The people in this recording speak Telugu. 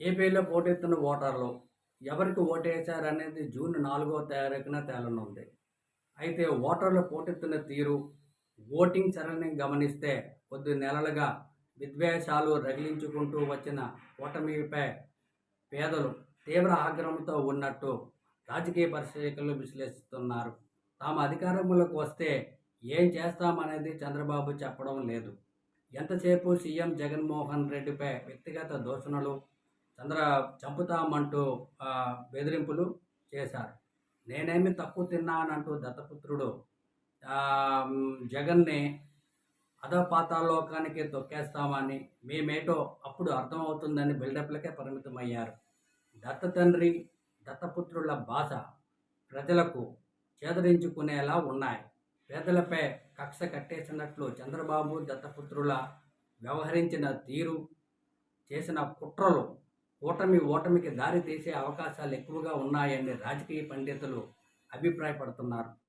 ఏపీలో పోటెత్తున్న ఓటర్లు ఎవరికి ఓటేశారనేది జూన్ నాలుగో తారీఖున తేలనుంది. అయితే ఓటర్లు పోటెత్తున్న తీరు ఓటింగ్ సరళిని గమనిస్తే కొద్ది నెలలుగా విద్వేషాలు రగిలించుకుంటూ వచ్చిన ఓటమిపై పేదలు తీవ్ర ఆగ్రహంతో ఉన్నట్టు రాజకీయ పరిశీలకులు విశ్లేషిస్తున్నారు. తాము అధికారంలోకి వస్తే ఏం చేస్తామనేది చంద్రబాబు చెప్పడం లేదు. ఎంతసేపు సీఎం జగన్మోహన్ రెడ్డిపై వ్యక్తిగత దూషణలు చంద్ర చంపుతామంటూ బెదిరింపులు చేశారు. నేనేమి తక్కువ తిన్నానంటూ దత్తపుత్రుడు జగన్ని అధపాతాలోకానికి తొక్కేస్తామని మేమేటో అప్పుడు అర్థమవుతుందని బిల్డప్లకే పరిమితమయ్యారు. దత్త తండ్రి దత్తపుత్రుల భాష ప్రజలకు చేదరించుకునేలా ఉన్నాయి. పేదలపై కక్ష కట్టేసినట్లు చంద్రబాబు దత్తపుత్రుల వ్యవహరించిన తీరు చేసిన కుట్రలు కూటమి ఓటమికి దారి తీసే అవకాశాలు ఎక్కువగా ఉన్నాయని రాజకీయ పండితులు అభిప్రాయపడుతున్నారు.